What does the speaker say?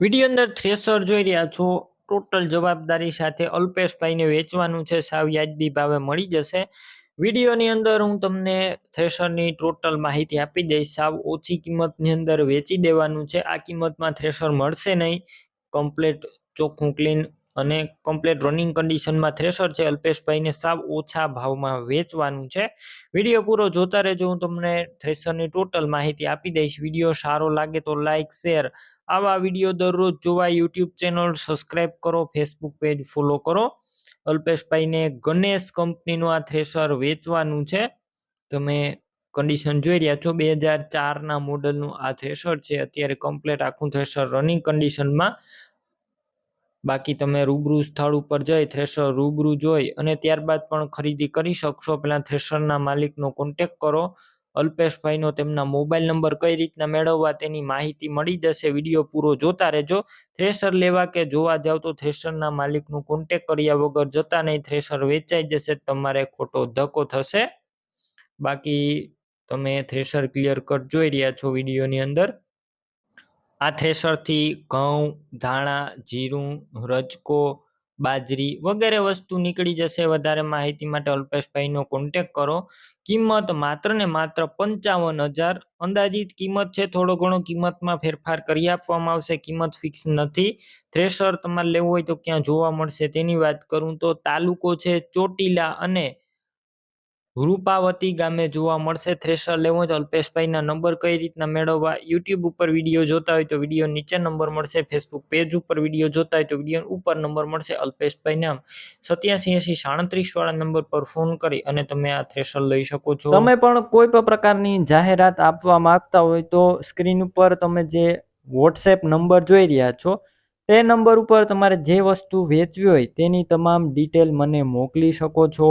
Video અંદર thresher જોઈ રહ્યા છો. ટોટલ જવાબદારી સાથે અલ્પેશભાઈને વેચવાનું છે. સાવ વ્યાજબી ભાવે મળી જશે. વિડીયોની અંદર હું તમને થ્રેસરની ટોટલ માહિતી આપી દઈશ. સાવ ઓછી કિંમતની અંદર વેચી દેવાનું છે. આ કિંમતમાં થ્રેસર મળશે નહીં. કમ્પ્લેટ ચોખ્ખું, ક્લીન અને કમ્પ્લેટ રનિંગ કન્ડિશનમાં થ્રેસર છે. અલ્પેશભાઈને સાવ ઓછા ભાવમાં વેચવાનું છે. વીડિયો પૂરો જોતા રહેજો. હું તમને થ્રેસરની ટોટલ માહિતી આપી દઈશ. વીડિયો સારો લાગે તો લાઇક શેર આવા વીડિયો દરરોજ જોવા યુટ્યુબ ચેનલ સબસ્ક્રાઇબ કરો, ફેસબુક પેજ ફોલો કરો. અલ્પેશભાઈને ગણેશ કંપનીનું આ થ્રેસર વેચવાનું છે. તમે કન્ડિશન જોઈ રહ્યા છો, બે હજાર ચારના મોડલનું આ થ્રેસર છે. અત્યારે કમ્પ્લેટ આખું થ્રેસર રનિંગ કન્ડિશનમાં બાકી તમે રૂબરૂ સ્થળ ઉપર જઈ થ્રેસર રૂબરૂ જોઈ અને ત્યારબાદ પણ ખરીદી કરી શકશો. પહેલાં થ્રેસરના માલિકનો કોન્ટેક કરો. અલ્પેશભાઈનો તેમના મોબાઈલ નંબર કઈ રીતના મેળવવા તેની માહિતી મળી જશે વીડિયો પૂરો જોતા રહેજો. થ્રેશર લેવા કે જોવા જાવ તો થ્રેશરના માલિકનું કોન્ટેક કર્યા વગર જતા નહીં. થ્રેશર વેચાઈ જશે, તમારે ખોટો ધક્કો થશે. બાકી તમે થ્રેશર ક્લિયર કટ જોઈ રહ્યા છો વિડીયોની અંદર. આ થ્રેશરથી ઘઉં, ધાણા, જીરું, રજકો બાજરી વગેરે વસ્તુ નીકળી જશે. વધારે માહિતી માટે અલ્પેશભાઈનો કોન્ટેક કરો. કિંમત માત્ર ને માત્ર પંચાવન હજાર. અંદાજિત કિંમત છે, થોડો ઘણો કિંમતમાં ફેરફાર કરી આપવામાં આવશે. કિંમત ફિક્સ નથી. થ્રેશર તમારે લેવું હોય તો ક્યાં જોવા મળશે તેની વાત કરું તો, તાલુકો છે ચોટીલા અને રૂપાવતી ગામે જોવા મળશે. થ્રેશર લેવો હોય તો અલ્પેશભાઈના નંબર કઈ રીતના મેળવવા? યુટ્યુબ ઉપર વીડિયો જોતા હોય તો વીડિયો નીચે નંબર મળશે. ફેસબુક પેજ ઉપર વીડિયો જોતા હોય તો વીડિયો ઉપર નંબર મળશે અલ્પેશભાઈના સત્યાસી એસી સાડત્રીસ વાળા નંબર પર ફોન કરી અને તમે આ થ્રેશર લઈ શકો છો. તમે પણ કોઈ પણ પ્રકારની જાહેરાત આપવા માંગતા હોય તો સ્ક્રીન ઉપર તમે જે વોટ્સએપ નંબર જોઈ રહ્યા છો, તે નંબર ઉપર તમારે જે વસ્તુ વેચવી હોય તેની તમામ ડિટેલ મને મોકલી શકો છો.